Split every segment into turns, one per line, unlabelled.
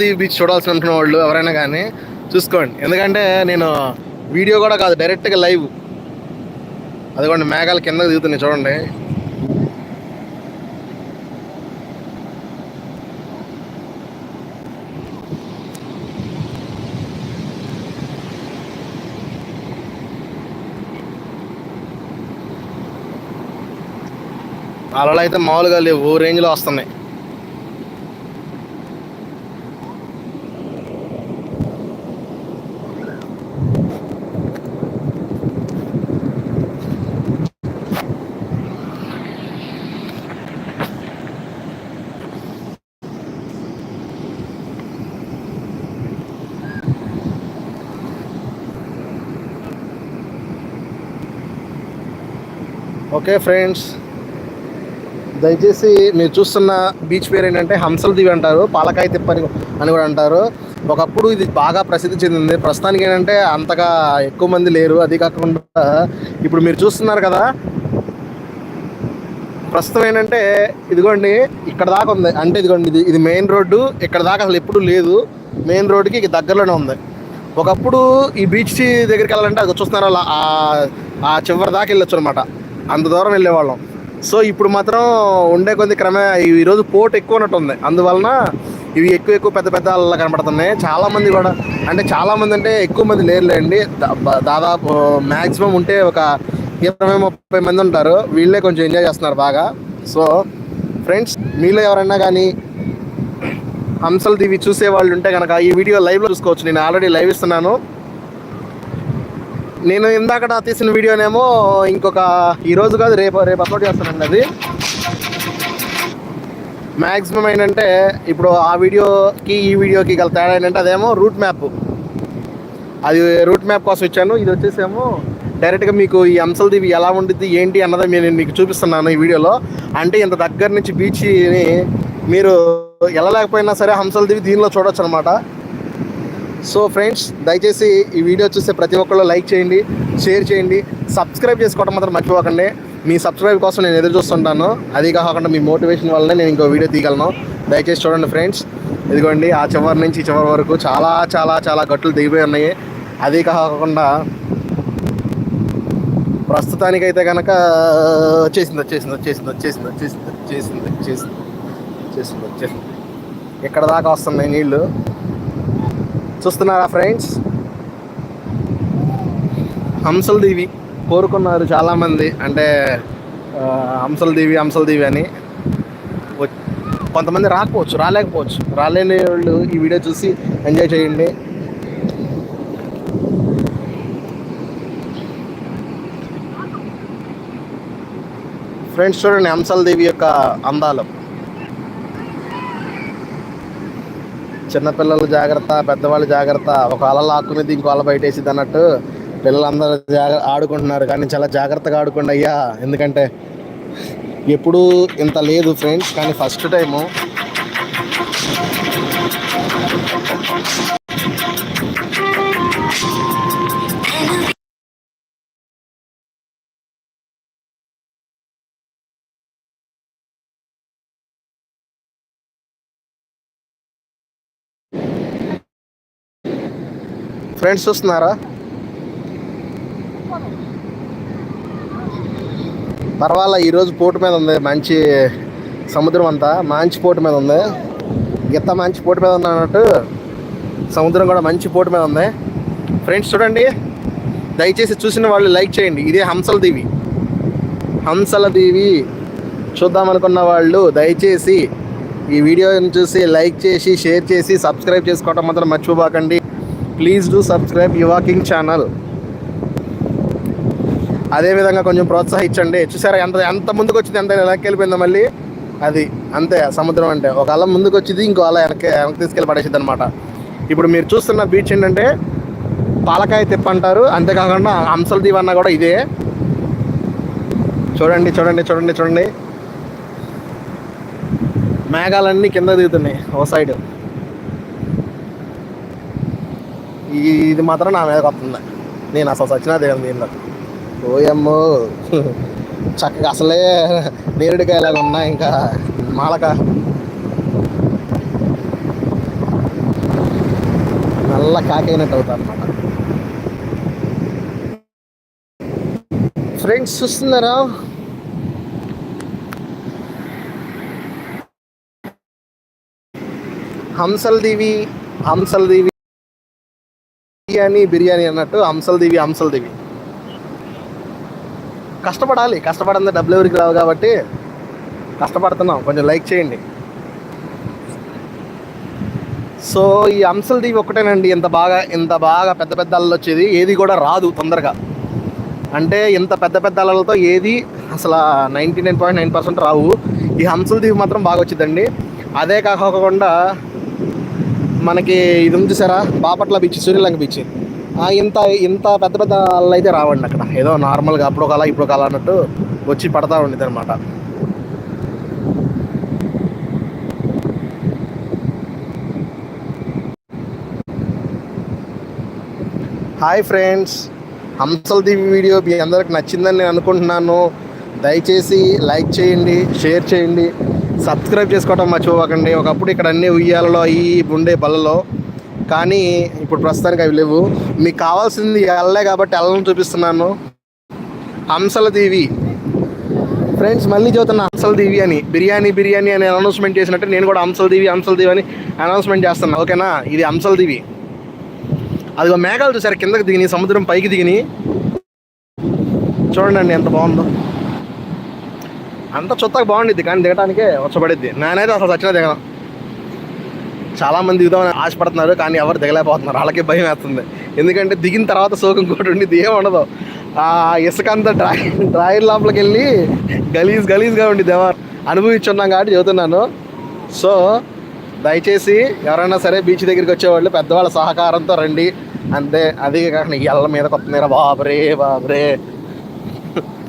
The beach చూడాల్సి అనుకున్న వాళ్ళు ఎవరైనా కానీ చూసుకోండి ఎందుకంటే నేను వీడియో కూడా కాదు డైరెక్ట్గా లైవ్ అదిగోండి మేఘాలు కింద దిగుతున్నాయి చూడండి అలలు అయితే మామూలుగా లేవు రేంజ్లో వస్తున్నాయి ఓకే ఫ్రెండ్స్ దయచేసి మీరు చూస్తున్న బీచ్ పేరు ఏంటంటే హంసల దీవి అంటారు పాలకాయ తిప్పని అని కూడా అంటారు ఒకప్పుడు ఇది బాగా ప్రసిద్ధి చెందింది ప్రస్తుతానికి ఏంటంటే అంతగా ఎక్కువ మంది లేరు అది కాకుండా ఇప్పుడు మీరు చూస్తున్నారు కదా ప్రస్తుతం ఏంటంటే ఇదిగోండి ఇక్కడ దాకా ఉంది అంటే ఇదిగోండి ఇది ఇది మెయిన్ రోడ్డు ఇక్కడ దాకా అసలు ఎప్పుడు లేదు మెయిన్ రోడ్డుకి దగ్గరలోనే ఉంది ఒకప్పుడు ఈ బీచ్ దగ్గరికి వెళ్ళాలంటే అది చూస్తున్నారు ఆ చివరి దాకా వెళ్ళొచ్చు అనమాట అంత దూరం వెళ్ళేవాళ్ళం సో ఇప్పుడు మాత్రం ఉండే కొద్ది క్రమే ఈరోజు పోట్ ఎక్కువ ఉంది అందువలన ఇవి ఎక్కువ ఎక్కువ పెద్ద పెద్ద అలా కనపడుతున్నాయి చాలామంది కూడా అంటే చాలామంది అంటే ఎక్కువ మంది లేరులేండి దాదాపు మ్యాక్సిమం ఉంటే ఒక ఇరవై ముప్పై మంది ఉంటారు వీళ్ళే కొంచెం ఎంజాయ్ చేస్తున్నారు బాగా సో ఫ్రెండ్స్ మీలో ఎవరైనా కానీ హంసలు ఇవి చూసే వాళ్ళు ఉంటే కనుక ఈ వీడియో లైవ్లో చూసుకోవచ్చు నేను ఆల్రెడీ లైవ్ ఇస్తున్నాను నేను ఇందాక తీసిన వీడియోనేమో ఇంకొక ఈరోజు కాదు రేపు రేపు అప్లోడ్ చేస్తానండి అది మ్యాక్సిమం ఏంటంటే ఇప్పుడు ఆ వీడియోకి ఈ వీడియోకి గల తేడా ఏంటంటే అదేమో రూట్ మ్యాప్ అది రూట్ మ్యాప్ కోసం ఇచ్చాను ఇది వచ్చేసేమో డైరెక్ట్గా మీకు ఈ అంశలు ఇవి ఎలా ఉండిద్ది ఏంటి అన్నది నేను మీకు చూపిస్తున్నాను ఈ వీడియోలో అంటే ఇంత దగ్గర నుంచి బీచ్ని మీరు వెళ్ళలేకపోయినా సరే హంసల దివి దీనిలో చూడొచ్చు అనమాట సో ఫ్రెండ్స్ దయచేసి ఈ వీడియో చూసే ప్రతి ఒక్కళ్ళు లైక్ చేయండి షేర్ చేయండి సబ్స్క్రైబ్ చేసుకోవడం మాత్రం మర్చిపోకండి మీ సబ్స్క్రైబ్ కోసం నేను ఎదురు చూస్తుంటాను అది కాకుండా మీ మోటివేషన్ వల్లనే నేను ఇంకో వీడియో తీయగలను దయచేసి చూడండి ఫ్రెండ్స్ ఇదిగోండి ఆ చివరి నుంచి చివరి వరకు చాలా చాలా చాలా గట్లు దిగిపోయి ఉన్నాయి అది కాకుండా ప్రస్తుతానికైతే కనుక వచ్చేసింది వచ్చేసింది వచ్చేసింది వచ్చేసింది వచ్చేసింది వచ్చేసింది వచ్చేసింది వచ్చేసింది వచ్చేసింది ఎక్కడ దాకా వస్తున్నాయి నీళ్ళు చూస్తున్నారా ఫ్రెండ్స్ దేవి కోరుకున్నారు చాలామంది అంటే హంసల దేవి అని కొంతమంది రాకపోవచ్చు రాలేకపోవచ్చు రాలేని వాళ్ళు ఈ వీడియో చూసి ఎంజాయ్ చేయండి ఫ్రెండ్స్ చూడండి దేవి యొక్క అందాలు చిన్నపిల్లలు జాగ్రత్త పెద్దవాళ్ళు జాగ్రత్త ఒక అలలు ఆకు మీద ఇంకో అల బయటేసింది అన్నట్టు పిల్లలందరూ జాగ్ర ఆడుకుంటున్నారు కానీ చాలా జాగ్రత్తగా ఆడుకోండి అయ్యా ఎందుకంటే ఎప్పుడూ ఇంత లేదు ఫ్రెండ్స్ కానీ ఫస్ట్ టైము ఫ్రెండ్స్ చూస్తున్నారా పర్వాలా ఈరోజు పోటు మీద ఉంది మంచి సముద్రం అంతా మంచి పోటు మీద ఉంది గిత్త మంచి పోటు మీద ఉంది అన్నట్టు సముద్రం కూడా మంచి పోటు మీద ఉంది ఫ్రెండ్స్ చూడండి దయచేసి చూసిన వాళ్ళు లైక్ చేయండి ఇదే హంసల దీవి హంసల దీవి చూద్దామనుకున్న వాళ్ళు దయచేసి ఈ వీడియోని చూసి లైక్ చేసి షేర్ చేసి సబ్స్క్రైబ్ చేసుకోవడం మాత్రం మర్చిపోబాకండి please do subscribe your king channel అదేవిధంగా కొంచెం ప్రోత్సహించండి చూసారా ఎంత ఎంత ముందుకు వచ్చింది ఎంత వెనక్కి వెళ్ళిపోయిందో మళ్ళీ అది అంతే సముద్రం అంటే ఒక అలా ముందుకు వచ్చింది ఇంకో అలా వెనక్కి వెనక్కి తీసుకెళ్ళి పడేసింది అనమాట ఇప్పుడు మీరు చూస్తున్న బీచ్ ఏంటంటే పాలకాయ అంటారు అంతేకాకుండా అంశల దీవ్ అన్న కూడా ఇదే చూడండి చూడండి చూడండి చూడండి మేఘాలన్నీ కింద దిగుతున్నాయి ఓ సైడ్ ఇది మాత్రం నా మీద వస్తుంది నేను అసలు దేవుని దీనిలో ఓయమ్మో చక్కగా అసలే నేరుడికాయలు ఉన్నాయి ఇంకా మాలక నల్ల కాకైనట్టు అవుతా అనమాట ఫ్రెండ్స్ చూస్తున్నారా హంసల్ దేవి హంసల్ దేవి బిర్యానీ బిర్యానీ అన్నట్టు అంశలు దివి అంశలు దివి కష్టపడాలి కష్టపడంతా డబ్బులు ఎవరికి రావు కాబట్టి కష్టపడుతున్నాం కొంచెం లైక్ చేయండి సో ఈ అంశలు దివి ఒక్కటేనండి ఇంత బాగా ఇంత బాగా పెద్ద పెద్ద అలలు వచ్చేది ఏది కూడా రాదు తొందరగా అంటే ఇంత పెద్ద పెద్ద అలలతో ఏది అసలు ninety nine point nine percent రావు ఈ హంసల దీవి మాత్రం బాగా వచ్చిందండి అదే కాకుండా మనకి ఇది ఉంది చూసారా బాపట్ల బీచ్ సూర్యలంక బీచ్ ఇంత ఇంత పెద్ద పెద్ద వాళ్ళు అయితే రావండి అక్కడ ఏదో నార్మల్గా అప్పుడు అలా ఇప్పుడు అలా అన్నట్టు వచ్చి పడతా ఉండేది అనమాట hi friends Hamsal Divi video మీ అందరికి నచ్చిందని నేను అనుకుంటున్నాను దయచేసి లైక్ చేయండి షేర్ చేయండి సబ్స్క్రైబ్ చేసుకోవటం మర్చిపోకండి ఒకప్పుడు ఇక్కడ అన్ని ఉయ్యాలలో ఈ ఉండే బలలో కానీ ఇప్పుడు ప్రస్తుతానికి అవి లేవు మీకు కావాల్సింది ఎల్లే కాబట్టి ఎల్లను చూపిస్తున్నాను హంసల దీవి ఫ్రెండ్స్ మళ్ళీ చదువుతున్న హంసల దీవి అని బిర్యానీ బిర్యానీ అని అనౌన్స్మెంట్ చేసినట్టు నేను కూడా హంసల దీవి హంసల దీవి అని అనౌన్స్మెంట్ చేస్తాను ఓకేనా ఇది హంసల దీవి అదిగో మేఘాలు చూసారు కిందకి దిగిని సముద్రం పైకి దిగిని చూడండి ఎంత బాగుందో అంత చుత్తాకు బాగుండిద్ది కానీ దిగటానికే వచ్చబడిద్ది నేనైతే అసలు సచ్చిన దిగను చాలామంది దిగుదామని ఆశపడుతున్నారు కానీ ఎవరు దిగలేకపోతున్నారు వాళ్ళకే భయం వేస్తుంది ఎందుకంటే దిగిన తర్వాత సోకం కూడా ఉండి ఏముండదు ఉండదు ఆ ఇసుక అంతా డ్రాయి డ్రాయర్ లోపలికి వెళ్ళి గలీజ్ గలీజ్గా ఉండిద్ది ఎవరు అనుభవించున్నాం కాబట్టి చెబుతున్నాను సో దయచేసి ఎవరైనా సరే బీచ్ దగ్గరికి వచ్చేవాళ్ళు పెద్దవాళ్ళ సహకారంతో రండి అంతే అదే కాకుండా ఎల్ల మీద కొత్త బాబరే బాబరే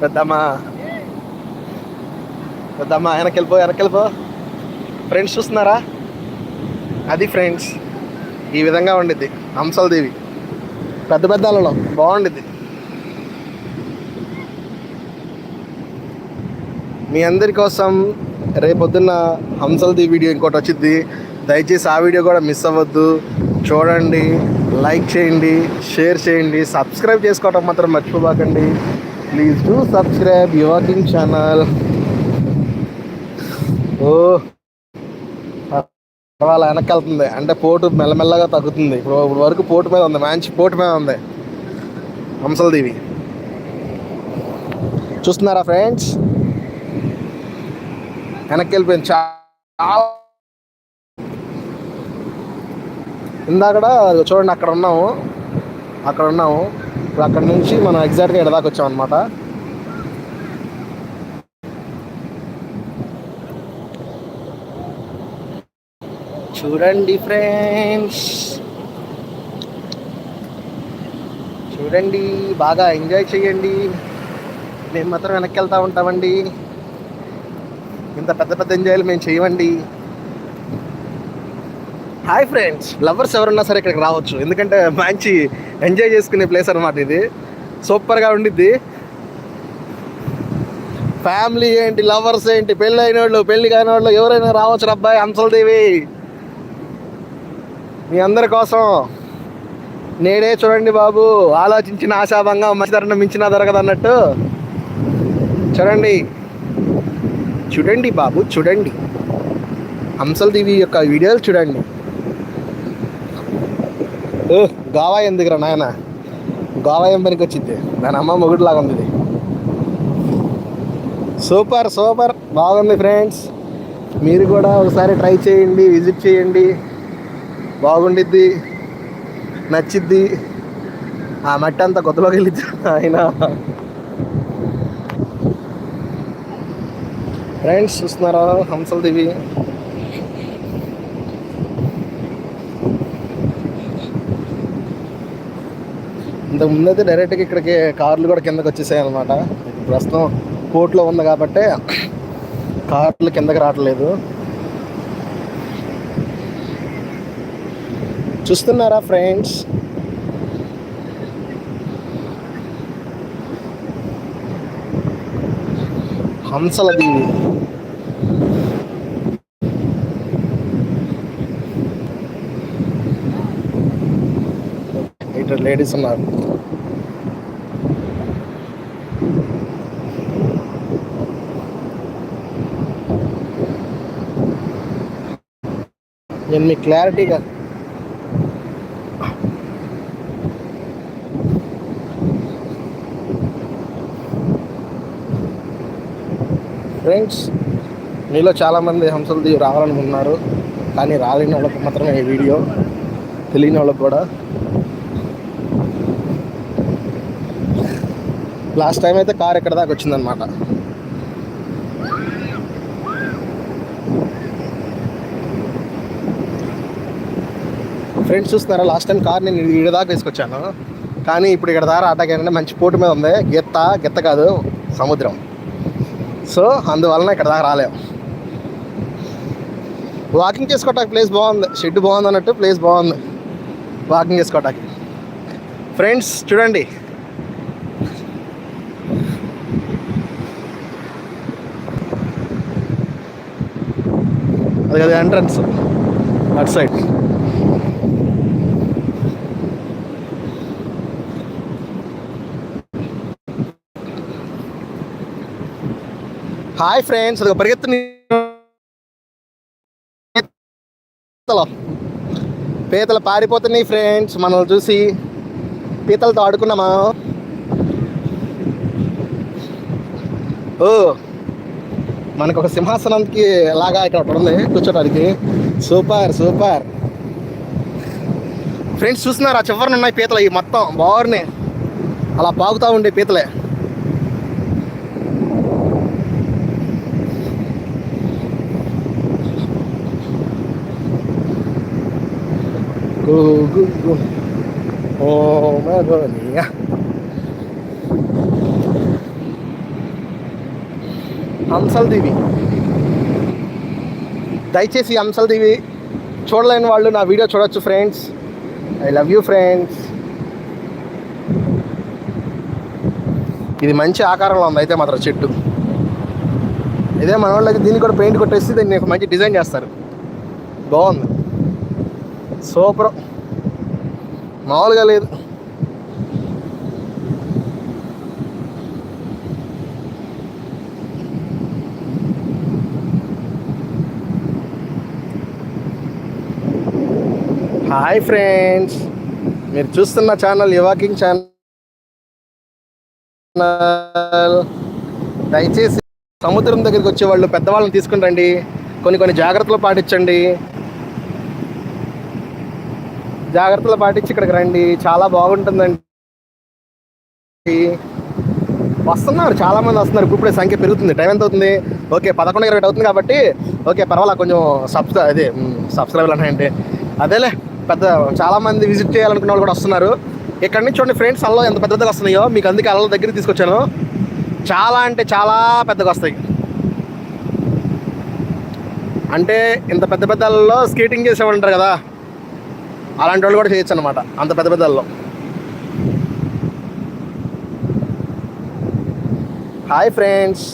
పెద్దమ్మా వద్దమ్మా వెనకెళ్ళిపో వెనకెళ్ళిపో ఫ్రెండ్స్ చూస్తున్నారా అది ఫ్రెండ్స్ ఈ విధంగా ఉండిద్ది హంసలదేవి పెద్ద పెద్ద అలలో బాగుండిద్ది మీ అందరి కోసం రేపొద్దున్న హంసలది వీడియో ఇంకోటి వచ్చింది దయచేసి ఆ వీడియో కూడా మిస్ అవ్వద్దు చూడండి లైక్ చేయండి షేర్ చేయండి సబ్స్క్రైబ్ చేసుకోవటం మాత్రం మర్చిపోబాకండి please do subscribe your king channel ఓ పర్వాలా వెనక్కి వెళ్తుంది అంటే పోటు మెల్లమెల్లగా తగ్గుతుంది ఇప్పుడు ఇప్పుడు వరకు పోటు మీద ఉంది మంచి పోటు మీద ఉంది హంసలదేవి చూస్తున్నారా ఫ్రెండ్స్ వెనక్కి వెళ్ళిపోయింది చాలా ఇందాక చూడండి అక్కడ ఉన్నాము అక్కడ ఉన్నాము ఇప్పుడు అక్కడ నుంచి మనం ఎగ్జాక్ట్గా ఎడదాకొచ్చాం అనమాట చూడండి ఫ్రెండ్స్ చూడండి బాగా ఎంజాయ్ చేయండి మేము మాత్రం వెనక్కి వెళ్తూ ఉంటామండి ఇంత పెద్ద పెద్ద ఎంజాయ్లు మేము చేయమండి హాయ్ ఫ్రెండ్స్ లవర్స్ ఎవరున్నా సరే ఇక్కడికి రావచ్చు ఎందుకంటే మంచి ఎంజాయ్ చేసుకునే ప్లేస్ అనమాట ఇది సూపర్గా ఉండిద్ది ఫ్యామిలీ ఏంటి లవర్స్ ఏంటి పెళ్ళి అయిన వాళ్ళు పెళ్ళి కాని వాళ్ళు ఎవరైనా రావచ్చు అబ్బాయి అంశలదేవి మీ అందరి కోసం నేడే చూడండి బాబు ఆలోచించిన ఆశాభంగా మంచి ధరను మించినా దొరకదన్నట్టు చూడండి చూడండి బాబు చూడండి హంసల్ టీవీ యొక్క వీడియోలు చూడండి ఓ గావా ఎందుకురా నాయన గావా ఏం పనికి వచ్చింది దాని అమ్మ మొగుడులాగా ఉంది సూపర్ సూపర్ బాగుంది ఫ్రెండ్స్ మీరు కూడా ఒకసారి ట్రై చేయండి విజిట్ చేయండి బాగుండిద్ది నచ్చిద్ది ఆ మట్టి అంతా కొత్తలోకి వెళ్ళిద్ది ఆయన ఫ్రెండ్స్ చూస్తున్నారా హంసల్ దివి ఇంతకు ముందైతే డైరెక్ట్గా ఇక్కడికి కార్లు కూడా కిందకి వచ్చేసాయి అనమాట ప్రస్తుతం కోర్టులో ఉంది కాబట్టి కార్లు కిందకి రావట్లేదు చూస్తున్నారా ఫ్రెండ్స్ హంసల దీవి లేడీస్ ఉన్నారు నేను మీకు క్లారిటీగా ఫ్రెండ్స్ మీలో చాలామంది హంసలు దిగి రావాలనుకున్నారు కానీ రాలేని వాళ్ళకి మాత్రమే ఈ వీడియో తెలియని వాళ్ళకి కూడా లాస్ట్ టైం అయితే కార్ ఎక్కడ దాకా వచ్చిందనమాట ఫ్రెండ్స్ చూస్తున్నారా లాస్ట్ టైం కార్ నేను ఇక్కడ దాకా తీసుకొచ్చాను కానీ ఇప్పుడు ఇక్కడ దారా అటాక్ ఏంటంటే మంచి పోటు మీద ఉంది గెత్త గెత్త కాదు సముద్రం సో అందువలన ఇక్కడ దాకా రాలేము వాకింగ్ చేసుకోవటానికి ప్లేస్ బాగుంది షెడ్ బాగుంది అన్నట్టు ప్లేస్ బాగుంది వాకింగ్ చేసుకోవటానికి ఫ్రెండ్స్ చూడండి అది entrance at side hi friends అది పరిగెత్తు పీతలు పీతలు పారిపోతున్నాయి ఫ్రెండ్స్ మనల్ని చూసి పీతలతో ఆడుకున్నామా ఓ మనకు ఒక సింహాసనంకి లాగా ఇక్కడ ఒకటి ఉంది కూర్చోడానికి సూపర్ సూపర్ ఫ్రెండ్స్ చూస్తున్నారు ఆ ఉన్నాయి పీతలు ఈ మొత్తం బాగున్నాయి అలా బాగుతూ ఉండే పీతలే good, good. Oh, Madonna. అంశల్ దేవి దయచేసి అంశల్ దేవి చూడలేని వాళ్ళు నా వీడియో చూడొచ్చు friends I love you friends ఇది మంచి ఆకారంలో ఉంది అయితే మాత్రం చెట్టు ఇదే మన వాళ్ళకి దీన్ని కూడా పెయింట్ కొట్టేసి దీన్ని మంచి డిజైన్ చేస్తారు బాగుంది సూపర్ మామూలుగా లేదు హాయ్ ఫ్రెండ్స్ మీరు చూస్తున్న ఛానల్ యువాకింగ్ ఛానల్ దయచేసి సముద్రం దగ్గరికి వచ్చే వాళ్ళు పెద్దవాళ్ళని తీసుకుని రండి కొన్ని కొన్ని జాగ్రత్తలు పాటించండి జాగ్రత్తలు పాటించి ఇక్కడికి రండి చాలా బాగుంటుందండి వస్తున్నారు చాలా మంది వస్తున్నారు ఇప్పుడు సంఖ్య పెరుగుతుంది టైం ఎంత అవుతుంది ఓకే పదకొండు ఇరవై అవుతుంది కాబట్టి ఓకే పర్వాలా కొంచెం సబ్స్ అదే సబ్స్క్రైబర్లు అంటే అదేలే పెద్ద చాలా మంది విజిట్ చేయాలనుకున్న వాళ్ళు కూడా వస్తున్నారు ఇక్కడ నుంచి చూడండి ఫ్రెండ్స్ అల్లో ఎంత పెద్ద పెద్దగా వస్తున్నాయో మీకు అందుకే అల్ల దగ్గర తీసుకొచ్చాను చాలా అంటే చాలా పెద్దగా వస్తాయి అంటే ఇంత పెద్ద పెద్ద అల్లలో స్కేటింగ్ చేసేవాళ్ళు ఉంటారు కదా అలాంటి వాళ్ళు కూడా చేయొచ్చు అనమాట అంత పెద్ద పెద్దల్లో hi friends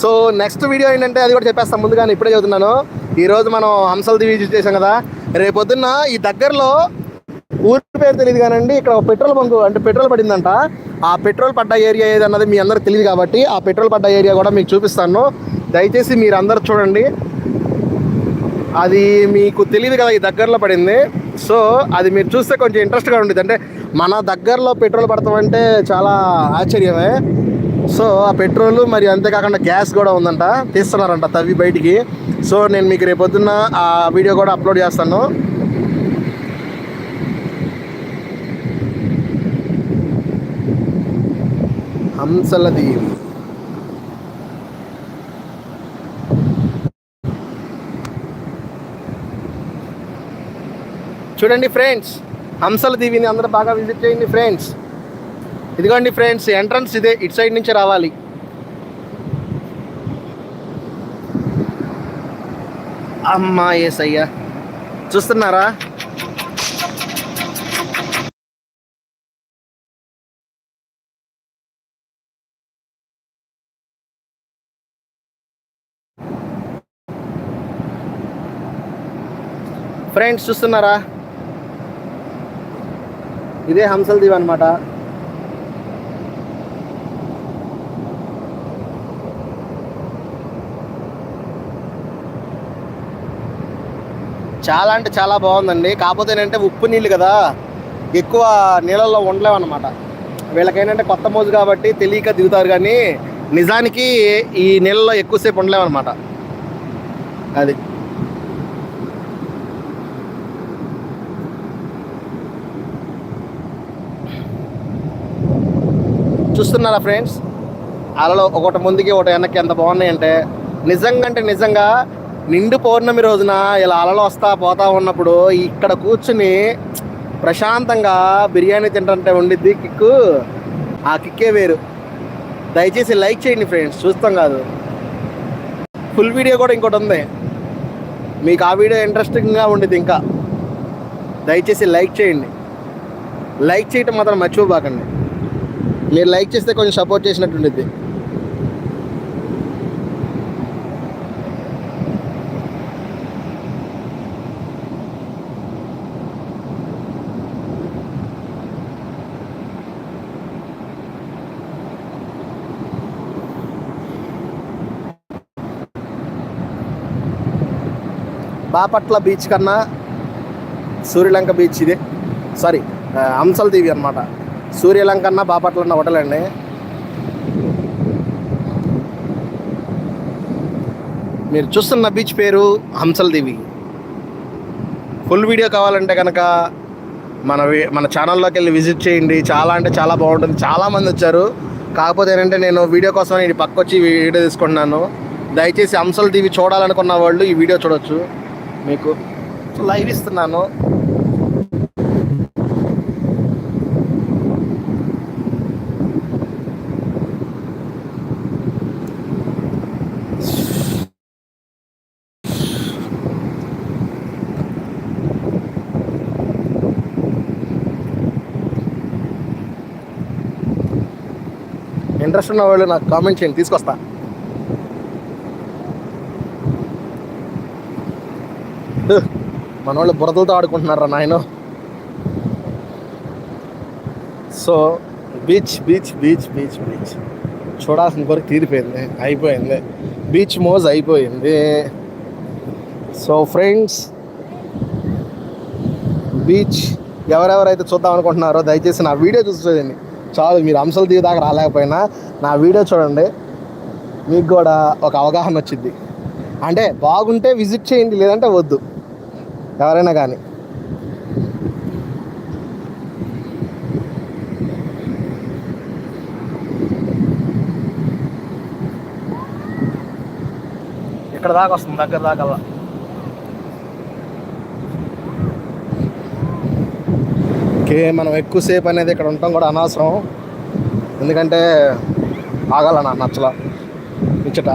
so next video ఏంటంటే అది కూడా ముందు ముందుగానే ఇప్పుడే చదువుతున్నాను ఈరోజు మనం హంసల దివి విజిట్ చేసాం కదా రేపు పొద్దున్న ఈ దగ్గరలో ఊరి పేరు తెలియదు కానండి ఇక్కడ పెట్రోల్ బంక్ అంటే పెట్రోల్ పడిందంట ఆ పెట్రోల్ పడ్డ ఏరియా ఏది అన్నది మీ అందరికి తెలియదు కాబట్టి ఆ పెట్రోల్ పడ్డ ఏరియా కూడా మీకు చూపిస్తాను దయచేసి మీరు అందరు చూడండి అది మీకు తెలియదు కదా ఈ దగ్గరలో పడింది సో అది మీరు చూస్తే కొంచెం ఇంట్రెస్ట్గా ఉండేది అంటే మన దగ్గరలో పెట్రోల్ పడతామంటే చాలా ఆశ్చర్యమే సో ఆ పెట్రోల్ మరి అంతేకాకుండా గ్యాస్ కూడా ఉందంట తీస్తున్నారంట తవ్వి బయటికి సో నేను మీకు రేపొద్దున్న ఆ వీడియో కూడా అప్లోడ్ చేస్తాను హంసలది చూడండి ఫ్రెండ్స్ హంసల దీవిని అందరూ బాగా విజిట్ చేయండి ఫ్రెండ్స్ ఇదిగోండి ఫ్రెండ్స్ ఎంట్రన్స్ ఇదే ఇటు సైడ్ నుంచి రావాలి అమ్మా ఎస్ అయ్యా చూస్తున్నారా ఫ్రెండ్స్ చూస్తున్నారా ఇదే హంసల్ దీవ్ అనమాట చాలా అంటే చాలా బాగుందండి కాకపోతే ఏంటంటే ఉప్పు నీళ్ళు కదా ఎక్కువ నీళ్ళల్లో ఉండలేవు అనమాట వీళ్ళకేంటంటే కొత్త మోజు కాబట్టి తెలియక దిగుతారు కానీ నిజానికి ఈ నీళ్ళలో ఎక్కువసేపు ఉండలేవు అనమాట అది చూస్తున్నారా ఫ్రెండ్స్ అలలో ఒకటి ముందుకి ఒకటి వెనక్కి ఎంత బాగున్నాయంటే నిజంగా అంటే నిజంగా నిండు పౌర్ణమి రోజున ఇలా అలలు వస్తా పోతా ఉన్నప్పుడు ఇక్కడ కూర్చుని ప్రశాంతంగా బిర్యానీ తింటే ఉండిద్ది కిక్కు ఆ కిక్కే వేరు దయచేసి లైక్ చేయండి ఫ్రెండ్స్ చూస్తాం కాదు ఫుల్ వీడియో కూడా ఇంకోటి ఉంది మీకు ఆ వీడియో ఇంట్రెస్టింగ్గా ఉండిద్ది ఇంకా దయచేసి లైక్ చేయండి లైక్ చేయటం మాత్రం మర్చిపోబాకండి మీరు లైక్ చేస్తే కొంచెం సపోర్ట్ చేసినట్టుండిద్ది బాపట్ల బీచ్ కన్నా సూర్యలంక బీచ్ ఇది సారీ అంశల్ దేవి అనమాట సూర్యలంకన్న బాపట్ల ఉన్న హోటల్ అండి మీరు చూస్తున్న బీచ్ పేరు హంసల్దేవి ఫుల్ వీడియో కావాలంటే కనుక మన మన ఛానల్లోకి వెళ్ళి విజిట్ చేయండి చాలా అంటే చాలా బాగుంటుంది చాలామంది వచ్చారు కాకపోతే ఏంటంటే నేను వీడియో కోసం ఇది పక్కొచ్చి వీడియో తీసుకున్నాను దయచేసి హంసల్ టీవీ చూడాలనుకున్న వాళ్ళు ఈ వీడియో చూడొచ్చు మీకు లైవ్ ఇస్తున్నాను ఇంట్రెస్ట్ ఉన్న వాళ్ళు నాకు కామెంట్ చేయండి తీసుకొస్తా మన వాళ్ళు బురదలతో ఆడుకుంటున్నారా నాయన so beach beach beach beach beach చూడాల్సిన కొరకు తీరిపోయింది అయిపోయింది బీచ్ మోజ్ అయిపోయింది సో ఫ్రెండ్స్ బీచ్ ఎవరెవరైతే చూద్దాం అనుకుంటున్నారో దయచేసి నా వీడియో చూసి చూడండి చాలు మీరు అంశాలు తీయదాకా దాకా రాలేకపోయినా నా వీడియో చూడండి మీకు కూడా ఒక అవగాహన వచ్చింది అంటే బాగుంటే విజిట్ చేయండి లేదంటే వద్దు ఎవరైనా కానీ ఇక్కడ దాకా వస్తుంది దగ్గర దాకా ఓకే మనం ఎక్కువసేపు అనేది ఇక్కడ ఉండటం కూడా అనవసరం ఎందుకంటే ఆగాలన్న నచ్చల ఇచ్చట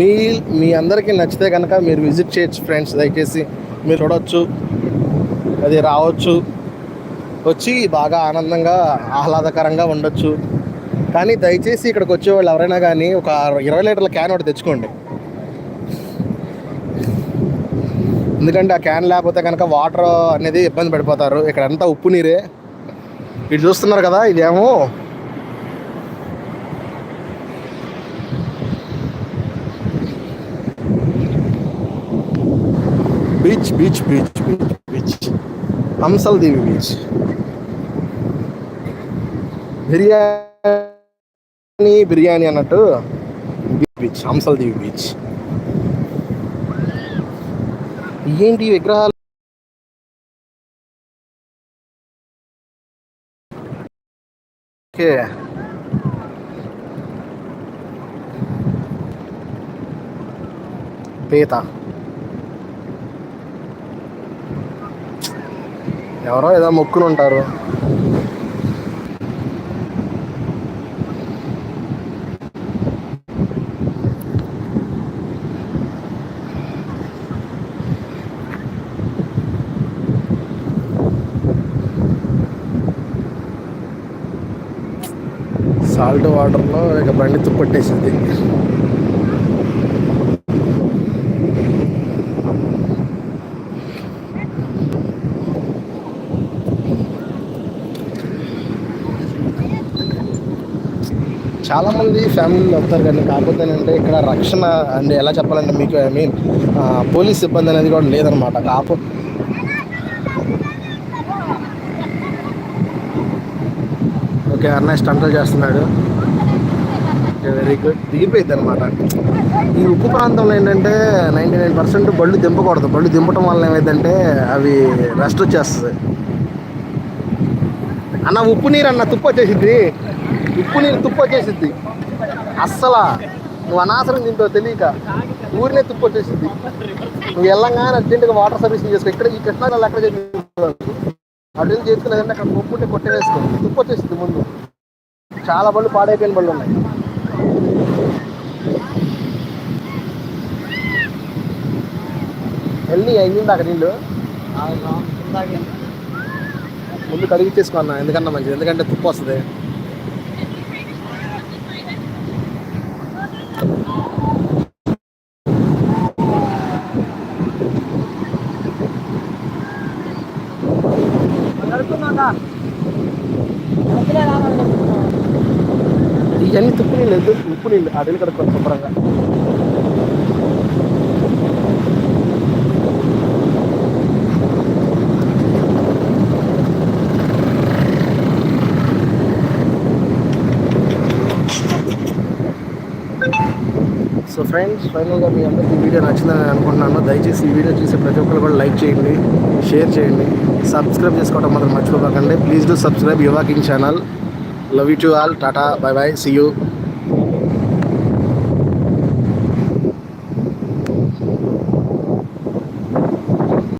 మీ మీ అందరికీ నచ్చితే కనుక మీరు విజిట్ చేయొచ్చు ఫ్రెండ్స్ దయచేసి మీరు చూడవచ్చు అది రావచ్చు వచ్చి బాగా ఆనందంగా ఆహ్లాదకరంగా ఉండొచ్చు కానీ దయచేసి ఇక్కడికి వచ్చే వాళ్ళు ఎవరైనా కానీ ఒక ఇరవై లీటర్ల క్యాన్ ఒకటి తెచ్చుకోండి ఎందుకంటే ఆ క్యాన్ లేకపోతే కనుక వాటర్ అనేది ఇబ్బంది పడిపోతారు ఇక్కడ అంతా ఉప్పు నీరే ఇటు చూస్తున్నారు కదా ఇదేమో beach beach beach beach beach Hamsal Devi beach biryani biryani అన్నట్టు బీచ్ హంసల్దీవి బీచ్ ఏంటి విగ్రహాలు ఓకే పేత ఎవరో ఏదో మొక్కులు ఉంటారు సాల్ట్ వాటర్లో ఇక బండి తుప్పట్టేసింది చాలామంది ఫ్యామిలీలు వస్తారు కానీ కాకపోతే అంటే ఇక్కడ రక్షణ అంటే ఎలా చెప్పాలంటే మీకు ఐ మీన్ పోలీస్ సిబ్బంది అనేది కూడా లేదనమాట కాకపోతే ఓకే అన్నయ్య స్టంట్లు చేస్తున్నాడు వెరీ గుడ్ అయితే అనమాట ఈ ఉప్పు ప్రాంతంలో ఏంటంటే నైంటీ నైన్ పర్సెంట్ బళ్ళు దింపకూడదు బళ్ళు దింపటం వల్ల ఏమైందంటే అవి రెస్ట్ వచ్చేస్తుంది అన్న ఉప్పు నీరు అన్న తుప్పు వచ్చేసిద్ది ఉప్పు నీరు తుప్పు వచ్చేసిద్ది అస్సలా నువ్వు అనాసరం దీంతో తెలియక ఊరినే తుప్పు వచ్చేసింది నువ్వు వెళ్ళంగానే అర్జెంటుగా వాటర్ సర్వీసింగ్ చేసుకో ఇక్కడ ఈ కృష్ణాలు ఎక్కడ అడ్డం చేతులు ఏదైనా అక్కడ కొప్పుంటే కొట్టేసుకో తుప్పు ముందు చాలా బళ్ళు పాడైపోయిన బళ్ళు ఉన్నాయి వెళ్ళి అయింది అక్కడ నీళ్ళు ముందు కడిగి చేసుకో అన్న ఎందుకన్నా మంచిది ఎందుకంటే తుప్పు వస్తుంది துப்புனில் துப்புனில் அதில் கிடக்கிறாங்க సో ఫ్రెండ్స్ ఫైనల్గా మీ అందరికీ వీడియో నచ్చిందని అనుకుంటున్నాను దయచేసి ఈ వీడియో చూసే ప్రతి ఒక్కరు కూడా లైక్ చేయండి షేర్ చేయండి సబ్స్క్రైబ్ చేసుకోవడం మాత్రం మర్చిపోకండి please do subscribe your king channel love you to all tata bye bye see you